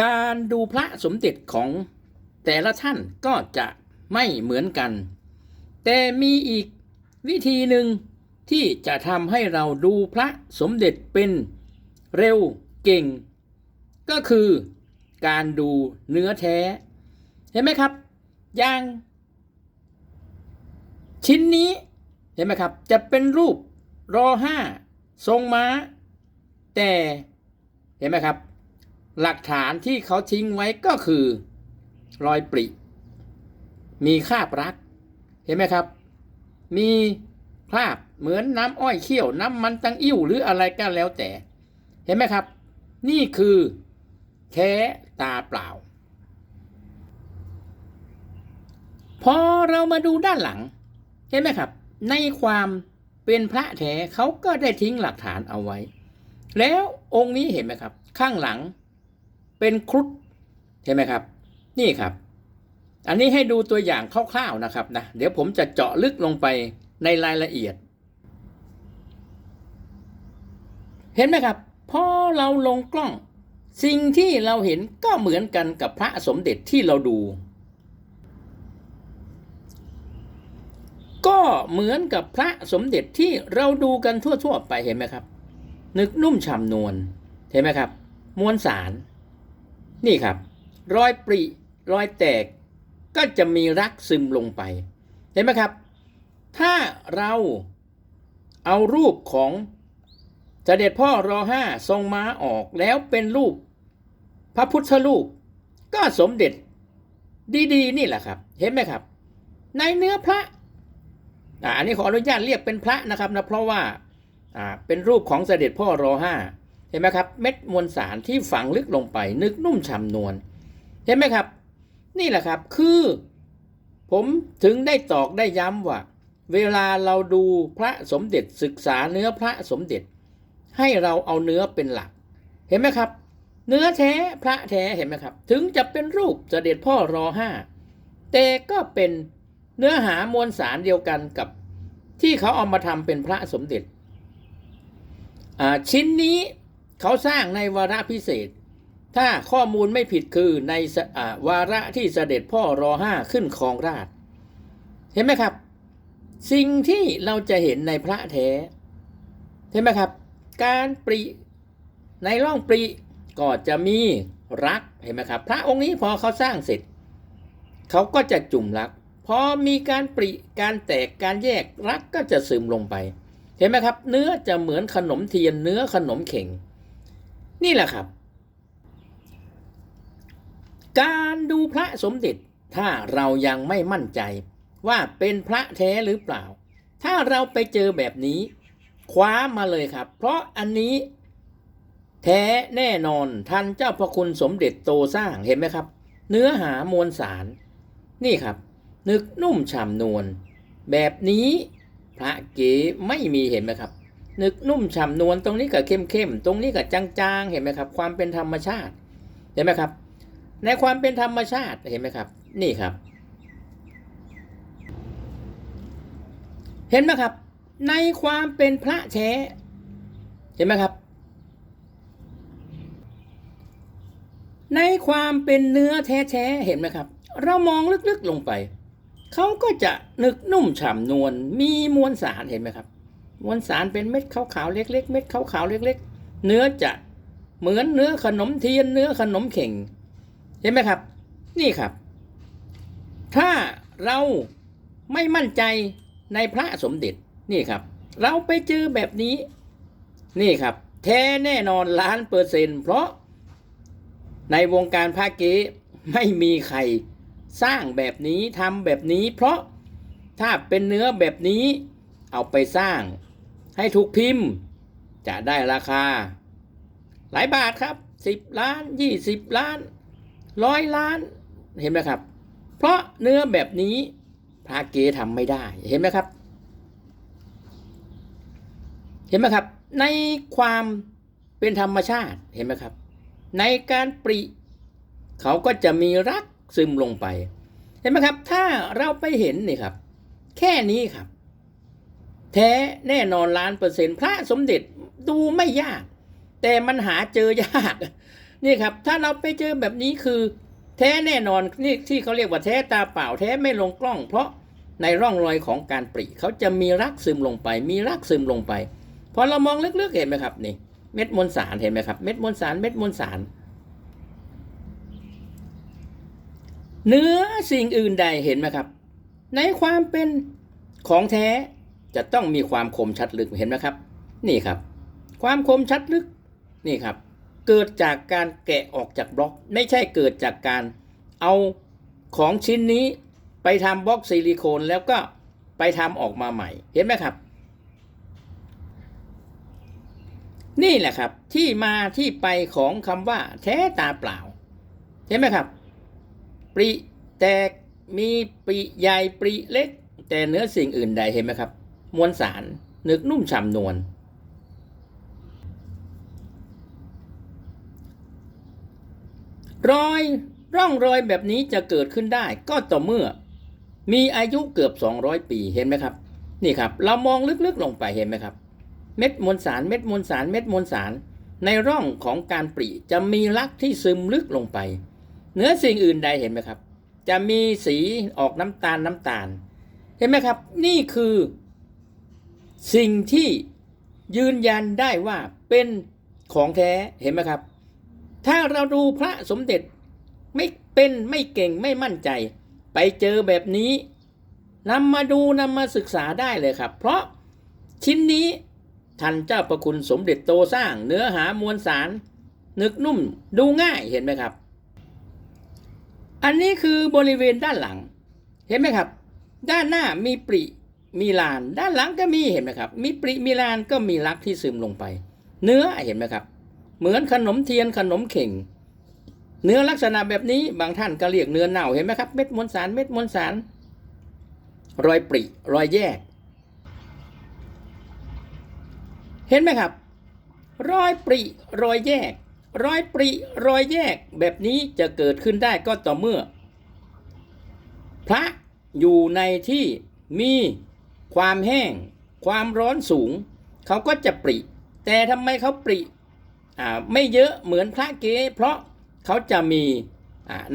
การดูพระสมเด็จของแต่ละท่านก็จะไม่เหมือนกัน แต่มีอีกวิธีหนึ่งที่จะทำให้เราดูพระสมเด็จเป็นเร็วเก่ง ก็คือการดูเนื้อแท้ เห็นไหมครับอย่างชิ้นนี้เห็นไหมครับ จะเป็นรูปรอห้าทรงม้า แต่เห็นไหมครับ หลักฐานที่เขาทิ้งไว้ก็คือ รอยปริ มีคราบรัก เห็นไหมครับ มีคราบเหมือนน้ำอ้อยเคี่ยวน้ำมันตังอิ่วหรืออะไรก็แล้วแต่ เห็นไหมครับ นี่คือแท้ตาเปล่า พอเรามาดูด้านหลัง เห็นไหมครับ ในความเป็นพระแท้เขาก็ได้ทิ้งหลักฐานเอาไว้ แล้วองค์นี้เห็นไหมครับ ข้างหลัง เป็นครุฑเห็นไหมครับ นี่ครับ อันนี้ให้ดูตัวอย่างคร่าวๆนะครับนะเดี๋ยวผมจะเจาะลึกลงไปในรายละเอียด เห็นไหมครับพอเราลงกล้อง สิ่งที่เราเห็นก็เหมือนกันกับพระสมเด็จที่เราดู ก็เหมือนกับพระสมเด็จที่เราดูกันทั่วๆ ไปเห็นไหมครับ นึกนุ่มฉ่ำนวลเห็นไหมครับ มวลสาร นี่ครับ รอยปริรอยแตกก็จะมีรักซึมลงไป เห็นไหมครับ ถ้าเราเอารูปของเสด็จพ่อรอห้าทรงม้าออกแล้วเป็นรูป พระพุทธรูป ก็สมเด็จดีๆ นี่แหละครับ เห็นไหมครับ ในเนื้อพระอ่าอันนี้ขออนุญาตเรียกเป็นพระนะครับนะเพราะว่าอ่าเป็นรูปของเสด็จพ่อรอห้า เห็นไหมครับ เม็ดมวลสารที่ฝังลึกลงไป นึกนุ่มฉ่ำนวลเห็นไหมครับ นี่แหละครับคือ ผมถึงได้ตอกได้ย้ำว่า เวลาเราดูพระสมเด็จศึกษาเนื้อพระสมเด็จ ให้เราเอาเนื้อเป็นหลัก เห็นไหมครับ เนื้อแท้พระแท้เห็นไหมครับ ถึงจะเป็นรูปเสด็จพ่อรอห้าแต่ก็เป็นเนื้อหามวลสารเดียวกันกับที่เขาเอามาทำเป็นพระสมเด็จชิ้นนี้ เขาสร้างในวาระพิเศษ ถ้าข้อมูลไม่ผิดคือในอวาระที่เสด็จพ่อรอห้าขึ้นครองราช เห็นไหมครับ สิ่งที่เราจะเห็นในพระแท้ เห็นไหมครับ การปริในร่องปริก็จะมีรักเห็นไหมครับ พระองค์นี้พอเขาสร้างเสร็จ เขาก็จะจุ่มรักพอมีการปริการแตกการแยกรักก็จะซึมลงไป เห็นไหมครับ เนื้อจะเหมือนขนมเทียนเนื้อขนมเข่ง นี่แหละครับ การดูพระสมเด็จถ้าเรายังไม่มั่นใจว่าเป็นพระแท้หรือเปล่า ถ้าเราไปเจอแบบนี้ คว้ามาเลยครับ เพราะอันนี้แท้แน่นอนท่านเจ้าพระคุณสมเด็จโตสร้างเห็นไหมครับ เนื้อหามวลสาร นี่ครับ นึกนุ่มฉ่ำนวลแบบนี้พระเก๋ไม่มีเห็นไหมครับ นึกนุ่มฉ่ำนวลตรงนี้กับเข้มๆตรงนี้กับจางๆ เห็นไหมครับ ความเป็นธรรมชาติเห็นไหมครับ ในความเป็นธรรมชาติเห็นไหมครับ นี่ครับ เห็นไหมครับ ในความเป็นพระแท้เห็นไหมครับ ในความเป็นเนื้อแท้ๆเห็นไหมครับ เรามองลึกๆลงไปเขาก็จะนึกนุ่มฉ่ำนวลมีมวลสารเห็นไหมครับ มวลสารเป็นเม็ดขาวๆเล็ก ๆ เม็ดขาวๆเล็ก ๆ เนื้อจะเหมือนเนื้อขนมเทียนเนื้อขนมเข่งเห็นไหมครับ นี่ครับ ถ้าเราไม่มั่นใจในพระสมเด็จนี่ครับ เราไปเจอแบบนี้ นี่ครับ แท้แน่นอนล้านเปอร์เซ็นต์เพราะในวงการพระเก๊ไม่มีใครสร้างแบบนี้ทำแบบนี้ เพราะถ้าเป็นเนื้อแบบนี้เอาไปสร้าง ให้ถูกพิมพ์ จะได้ราคา หลายบาทครับสิบล้านยี่สิบล้านร้อยล้าน เห็นไหมครับ เพราะเนื้อแบบนี้พระเกทำไม่ได้ เห็นไหมครับ เห็นไหมครับ ในความเป็นธรรมชาติ เห็นไหมครับ ในการปริ เขาก็จะมีรักซึมลงไป เห็นไหมครับ ถ้าเราไปเห็นนี่ครับ แค่นี้ครับ แท้แน่นอนล้านเปอร์เซ็นต์พระสมเด็จดูไม่ยาก แต่มันหาเจอยากนี่ครับ ถ้าเราไปเจอแบบนี้คือ แท้แน่นอนนี่ที่เขาเรียกว่าแท้ตาเปล่าแท้ไม่ลงกล้อง เพราะในร่องรอยของการปริเขาจะมีรักซึมลงไป มีรักซึมลงไปพอเรามองลึกๆเห็นไหมครับนี่ เม็ดมวลสารเห็นไหมครับเม็ดมวลสารเม็ดมวลสารเนื้อสิ่งอื่นใดเห็นไหมครับ ในความเป็นของแท้ จะต้องมีความคมชัดลึกเห็นไหมครับ นี่ครับ ความคมชัดลึกนี่ครับ เกิดจากการแกะออกจากบล็อก ไม่ใช่เกิดจากการเอาของชิ้นนี้ไปทำบล็อกซิลิโคนแล้วก็ไปทำออกมาใหม่ เห็นไหมครับ นี่แหละครับที่มาที่ไปของคำว่า แท้ตาเปล่า เห็นไหมครับ ปริแตกมีปริใหญ่ปริเล็ก แต่เนื้อสิ่งอื่นใดเห็นไหมครับ มวลสารนึกนุ่มฉ่ำนวลรอยร่องรอยแบบนี้จะเกิดขึ้นได้ก็ต่อเมื่อ มีอายุเกือบ 200 ปีเห็นไหมครับ นี่ครับ เรามองลึกๆลงไปเห็นไหมครับ เม็ดมวลสารเม็ดมวลสารเม็ดมวลสาร ในร่องของการปริจะมีลักษณ์ที่ซึมลึกลงไปเนื้อสิ่งอื่นใดเห็นไหมครับ จะมีสีออกน้ำตาลน้ำตาล เห็นไหมครับ นี่คือ สิ่งที่ยืนยันได้ว่าเป็นของแท้เห็นไหมครับ ถ้าเราดูพระสมเด็จไม่เป็นไม่เก่งไม่มั่นใจ ไปเจอแบบนี้นำมาดูนำมาศึกษาได้เลยครับ เพราะชิ้นนี้ท่านเจ้าประคุณสมเด็จโตสร้าง เนื้อหามวลสาร นึกนุ่มดูง่ายเห็นไหมครับ อันนี้คือบริเวณด้านหลัง เห็นไหมครับ ด้านหน้ามีปริ มีลาน ด้านหลังก็มีเห็นไหมครับ มีปริมีลานก็มีลักที่ซึมลงไป เนื้อเห็นไหมครับ เหมือนขนมเทียนขนมเข่ง เนื้อลักษณะแบบนี้บางท่านก็เรียกเนื้อเน่าเห็นไหมครับ เม็ดมวลสารเม็ดมวลสาร รอยปริรอยแยก เห็นไหมครับ รอยปริรอยแยก รอยปริรอยแยกแบบนี้จะเกิดขึ้นได้ก็ต่อเมื่อ พระอยู่ในที่มี ความแห้ง ความร้อนสูง เขาก็จะปริ แต่ทำไมเขาปริไม่เยอะเหมือนพระเกเพราะเขาจะมี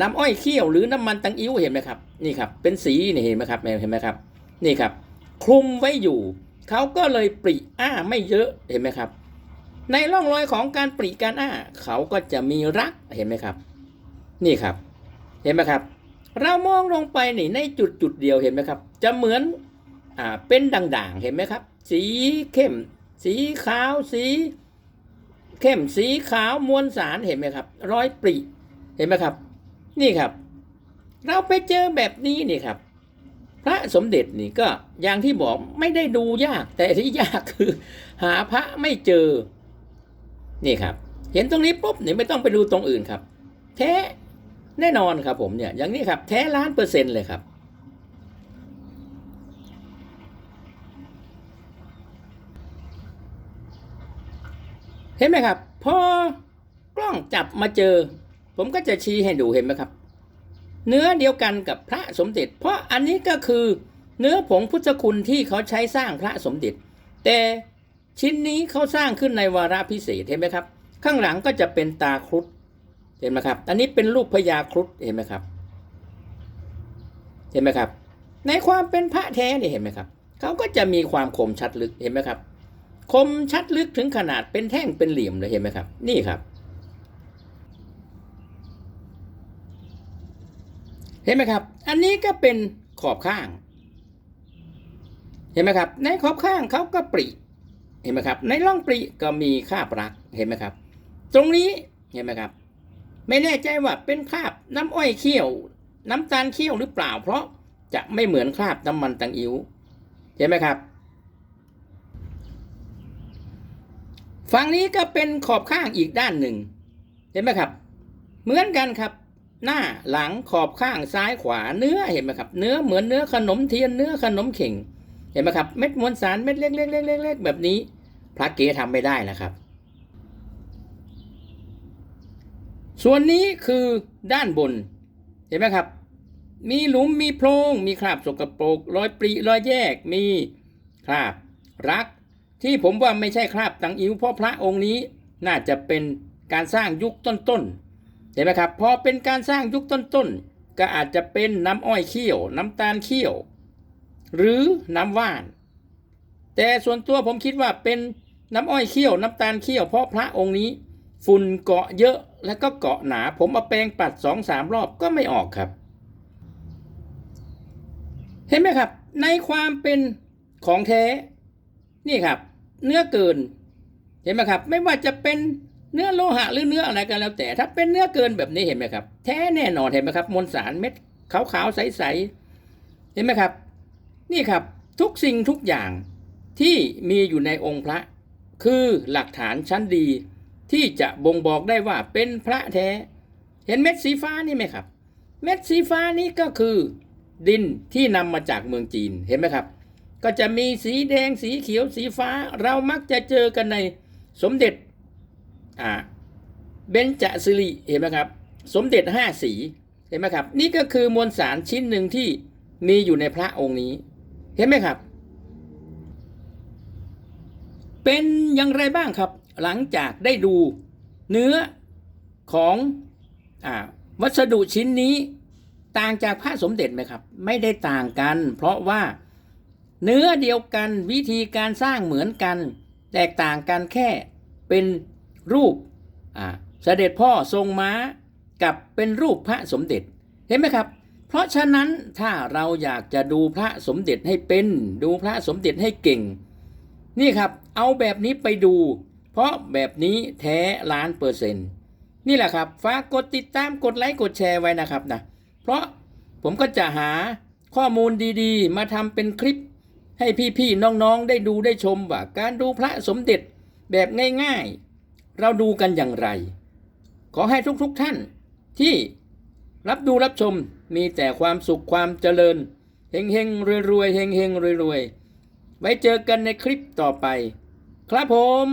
น้ำอ้อยเคี่ยวหรือน้ำมันตังอิ้วเห็นไหมครับนี่ครับเป็นสีนี่เห็นไหมครับเห็นไหมครับนี่ครับ คลุมไว้อยู่ เขาก็เลยปริอ้าไม่เยอะเห็นไหมครับ ในร่องรอยของการปริการอ้า เขาก็จะมีรักเห็นไหมครับ นี่ครับ เห็นไหมครับ เรามองลงไปนี่ในจุดจุดเดียวเห็นไหมครับ จะเหมือน อ่าเป็นด่างๆ เห็นไหมครับ สีเข้ม สีขาว สีเข้ม สีขาวมวลสารเห็นไหมครับ ร้อยปริเห็นไหมครับ นี่ครับ เราไปเจอแบบนี้นี่ครับ พระสมเด็จนี่ก็อย่างที่บอกไม่ได้ดูยาก แต่ที่ยากคือ หาพระไม่เจอ นี่ครับ เห็นตรงนี้ปุ๊บเนี่ยไม่ต้องไปดูตรงอื่นครับ แท้แน่นอนครับผมเนี่ย อย่างนี้ครับ แท้ล้านเปอร์เซ็นต์เลยครับ เห็นไหมครับ พอกล้องจับมาเจอ ผมก็จะชี้ให้ดูเห็นไหมครับ เนื้อเดียวกันกับพระสมเด็จ เพราะอันนี้ก็คือเนื้อผงพุทธคุณที่เขาใช้สร้างพระสมเด็จ แต่ชิ้นนี้เขาสร้างขึ้นในวาระพิเศษเห็นไหมครับ ข้างหลังก็จะเป็นตาครุฑเห็นไหมครับ อันนี้เป็นรูปพญาครุฑเห็นไหมครับ เห็นไหมครับ ในความเป็นพระแท้เนี่ยเห็นไหมครับเขาก็จะมีความคมชัดลึกเห็นไหมครับ คมชัดลึกถึงขนาดเป็นแท่งเป็นเหลี่ยมเลยเห็นไหมครับ นี่ครับ เห็นไหมครับ อันนี้ก็เป็นขอบข้าง เห็นไหมครับ ในขอบข้างเขาก็ปริเห็นไหมครับ ในร่องปริก็มีคราบรักเห็นไหมครับ ตรงนี้เห็นไหมครับ ไม่แน่ใจว่าเป็นคราบน้ำอ้อยเคี่ยว น้ำตาลเคี่ยวหรือเปล่า เพราะจะไม่เหมือนคราบน้ำมันตังอิ๋วเห็นไหมครับ ฝั่งนี้ก็เป็นขอบข้างอีกด้านหนึ่ง เห็นไหมครับ เหมือนกันครับ หน้าหลังขอบข้างซ้ายขวาเนื้อเห็นไหมครับ เนื้อเหมือนเนื้อขนมเทียนเนื้อขนมเข่ง เห็นไหมครับ เม็ดมวลสารเม็ดเล็กๆๆๆๆแบบนี้ พระเก๋ทำไม่ได้นะครับ ส่วนนี้คือด้านบน เห็นไหมครับ มีหลุมมีโพรงมีคราบสกปรกรอยปริรอยแยกมีคราบรัก ที่ผมว่าไม่ใช่คราบตังอิ๋วเพราะพระองค์นี้น่าจะเป็นการสร้างยุคต้นๆเห็นไหมครับพอเป็นการสร้างยุคต้นๆก็อาจจะเป็นน้ำอ้อยเคี่ยว น้ำตาลเคี่ยว หรือน้ำว่าน แต่ส่วนตัวผมคิดว่าเป็นน้ำอ้อยเคี่ยว น้ำตาลเคี่ยวเพราะพระองค์นี้ ฝุ่นเกาะเยอะแล้วก็เกาะหนา ผมเอาแปรงปัดสองสามรอบก็ไม่ออกครับ เห็นไหมครับ ในความเป็นของแท้ นี่ครับ เนื้อเกิน เห็นไหมครับ ไม่ว่าจะเป็นเนื้อโลหะหรือเนื้ออะไรก็แล้ว แต่ถ้าเป็นเนื้อเกินแบบนี้เห็นไหมครับ แท้แน่นอนเห็นไหมครับ มวลสารเม็ดขาวๆใสๆเห็นไหมครับ นี่ครับทุกสิ่งทุกอย่างที่มีอยู่ในองค์พระ คือหลักฐานชั้นดี ที่จะบ่งบอกได้ว่าเป็นพระแท้ เห็นเม็ดสีฟ้านี่ไหมครับ เม็ดสีฟ้านี้ก็คือ ดินที่นำมาจากเมืองจีนเห็นไหมครับ ก็จะมีสีแดงสีเขียวสีฟ้า เรามักจะเจอกันในสมเด็จอ่าเบญจสิริเห็นไหมครับ สมเด็จห้าสีเห็นไหมครับ นี่ก็คือมวลสารชิ้นหนึ่งที่มีอยู่ในพระองค์นี้ เห็นไหมครับ เป็นอย่างไรบ้างครับ หลังจากได้ดูเนื้อของอวัสดุชิ้นนี้ต่างจากพระสมเด็จไหมครับ ไม่ได้ต่างกัน เพราะว่า เนื้อเดียวกันวิธีการสร้างเหมือนกัน แตกต่างกันแค่เป็นรูปเสด็จพ่อทรงม้ากับเป็นรูปพระสมเด็จเห็นไหมครับ เพราะฉะนั้นถ้าเราอยากจะดูพระสมเด็จให้เป็น ดูพระสมเด็จให้เก่ง นี่ครับเอาแบบนี้ไปดู เพราะแบบนี้แท้ล้านเปอร์เซ็นต์นี่แหละครับฝากกดติดตามกดไลค์กดแชร์ไว้นะครับนะเพราะผมก็จะหาข้อมูลดีๆ มาทำเป็นคลิป ให้พี่ๆน้องๆได้ดูได้ชมว่าการดูพระสมเด็จแบบง่ายๆ เราดูกันอย่างไร ขอให้ทุกๆท่านที่รับดูรับชมมีแต่ความสุขความเจริญเฮงเฮงรวยรวยๆเฮงเฮงรวยรวยๆไว้เจอกันในคลิปต่อไป ครับผม